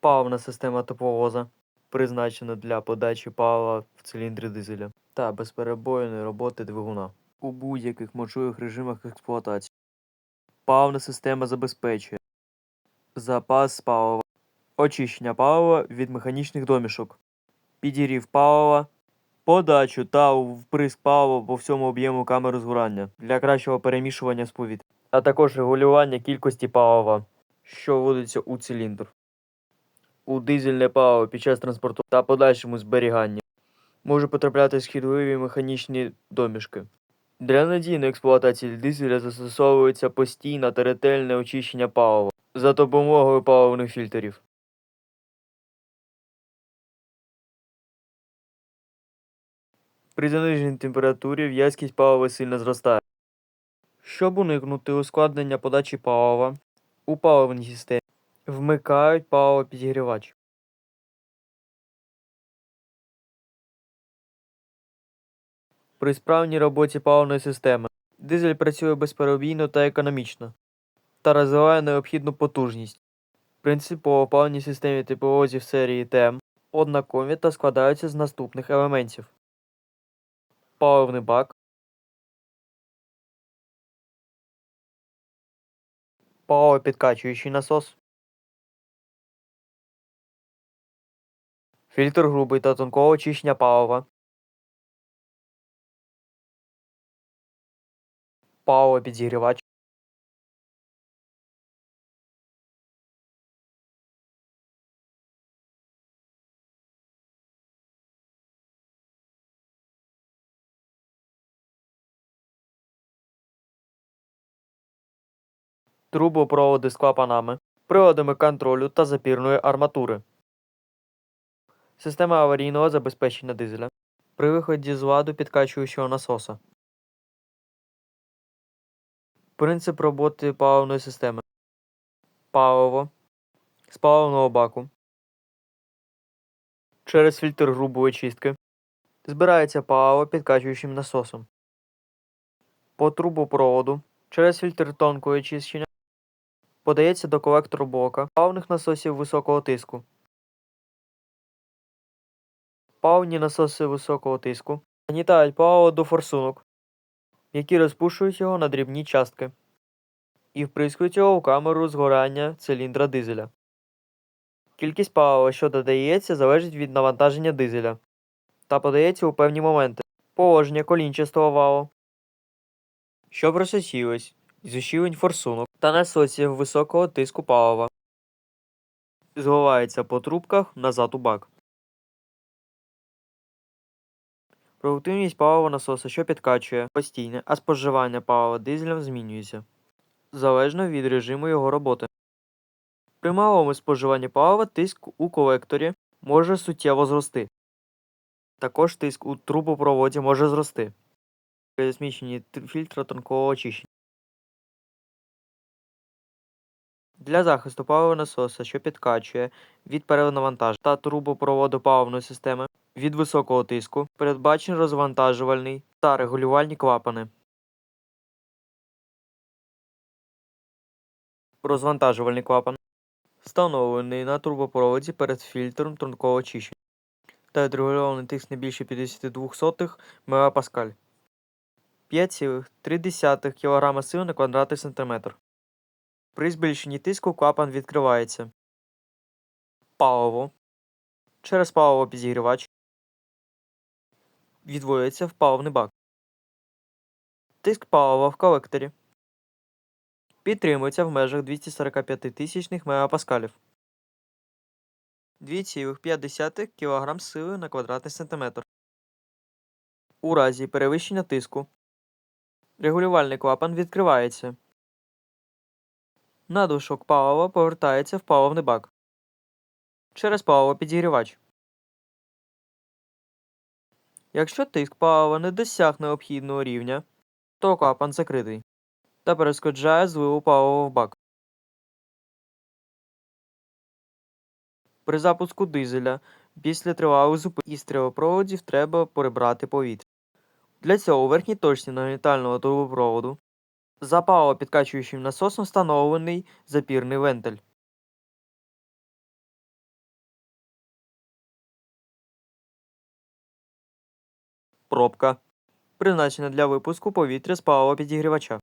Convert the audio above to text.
Паливна система тепловоза призначена для подачі палива в циліндри дизеля та безперебойної роботи двигуна у будь-яких можливих режимах експлуатації. Паливна система забезпечує запас палива, очищення палива від механічних домішок, підігрів палива, подачу та вприск палива по всьому об'єму камери згорання для кращого перемішування з повітрям, а також регулювання кількості палива, що вводиться у циліндр. У дизельне паливо під час транспорту та подальшому зберігання може потрапляти шкідливі механічні домішки. Для надійної експлуатації дизеля застосовується постійне та ретельне очищення палива за допомогою паливних фільтрів. При заниженій температурі в'язкість палива сильно зростає. Щоб уникнути ускладнення подачі палива у паливній системі, вмикають паливопідігрівач. При справній роботі паливної системи дизель працює безперебійно та економічно та розвиває необхідну потужність. Принципово паливній системі тепловозів серії ТМ однакові та складаються з наступних елементів: паливний бак, паливопідкачуючий насос, фільтр грубий та тонкого очищення палива, паливопідігрівач, трубопроводи з клапанами, приладами контролю та запірної арматури. Система аварійного забезпечення дизеля при виході з ладу підкачуючого насоса. Принцип роботи паливної системи. Паливо з паливного баку. Через фільтр грубої очистки збирається паливо підкачуючим насосом. По трубопроводу через фільтр тонкого очищення подається до колектору блока паливних насосів високого тиску. Паливні насоси високого тиску нагнітають паливо до форсунок, які розпушують його на дрібні частки і вприскують його у камеру згорання циліндра дизеля. Кількість палива, що додається, залежить від навантаження дизеля та подається у певні моменти. Положення колінчастого валу, що просочилось з ущілень форсунок та насосів високого тиску палива. Зливається по трубках назад у бак. Продуктивність палива насоса, що підкачує, постійне, а споживання палива дизелем змінюється залежно від режиму його роботи. При малому споживанні палива тиск у колекторі може суттєво зрости. Також тиск у трубопроводі може зрости при зміщенні фільтра тонкого очищення. Для захисту паливонасоса, що підкачує від перенавантаження та трубопроводу паливної системи від високого тиску, передбачені розвантажувальний та регулювальні клапани. Розвантажувальний клапан встановлений на трубопроводі перед фільтром тонкого очищення та відрегульований тиск не більше 52 МПа 5,3 кг сили на квадратний сантиметр. При збільшенні тиску клапан відкривається. Паливо. Через паливопідігрівач відводиться в паливний бак. Тиск палива в колекторі підтримується в межах 245 тисячних МПа 2,5 кг сили на квадратний сантиметр. У разі перевищення тиску регулювальний клапан відкривається. Надлишок палива повертається в паливний бак через паливопідігрівач. Якщо тиск палива не досяг необхідного рівня, то клапан закритий та перешкоджає зливу палива в бак. При запуску дизеля після тривалих зупинок із трубопроводів треба прибрати повітря. Для цього у верхній точці нагнітального трубопроводу за паливопідкачуючим насосом встановлений запірний вентиль. Пробка призначена для випуску повітря з паливопідігрівача.